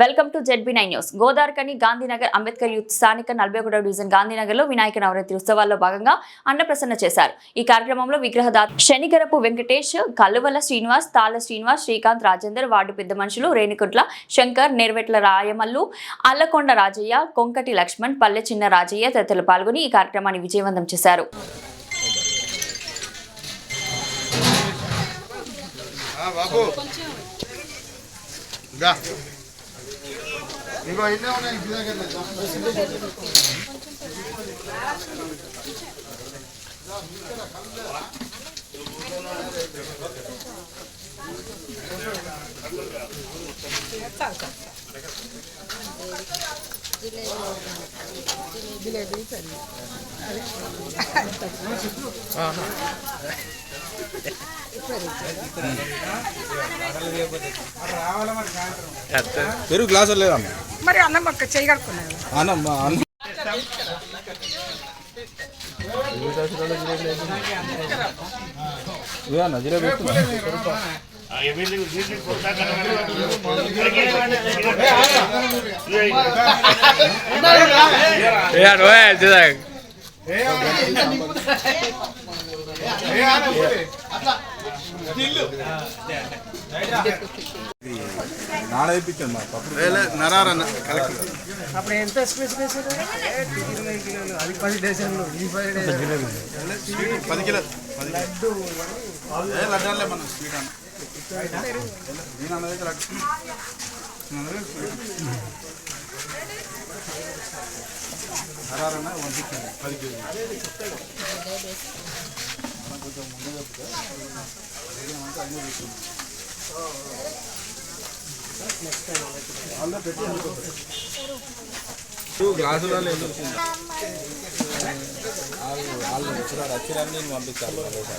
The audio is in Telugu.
Welcome to ZB nine news. Godavarikhani Gandhinagar Ambedkar youth స్థానిక నలభై ఒకటో డివిజన్ గాంధీనగర్లో వినాయక నవరాత్రి ఉత్సవాల్లో భాగంగా అన్నప్రసన్న చేశారు. ఈ కార్యక్రమంలో విగ్రహదాత శనిగరపు వెంకటేష్ కల్లువల శ్రీనివాస్ తాళ శ్రీనివాస్ శ్రీకాంత్ రాజేందర్ వార్డు పెద్ద మనుషులు రేణికుట్ల శంకర్ నేర్వెట్ల రాయమల్లు అల్లకొండ రాజయ్య కొంకటి లక్ష్మణ్ పల్లె చిన్న రాజయ్య తదితరులు పాల్గొని ఈ కార్యక్రమాన్ని విజయవంతం చేశారు. బాబు. ఇగో ఇన్నే ఉన్నాయి ఇంటి దగ్గర పెరుగు గ్లాసు లేదమ్మా మరి అన్నం పక్క చేయగలుగుతున్నాను అన్నం అన్నం ఇవన్న జిలేబీ వేస్తున్నా నాడ తెప్పించండి మా అప్పుడు ఎంత స్పేస్ వేసారు ఇరవై కిలోలు అది పది డజన్లు ఈ పది డజన్లు పది కిలో పది కిలో. ఏ లడ్డాలే మన స్వీట్ అన్న. నేను అన్నది లడ్డు నరారన్న వన్ పది కిలో. కొంచెం ముందు చెప్తే. అన్నీ తీసుకుంటాం గ్లాసులలో ఎందుకు వాళ్ళు వాళ్ళు వచ్చినారు వచ్చిరని నేను పంపించాలి వాళ్ళకి.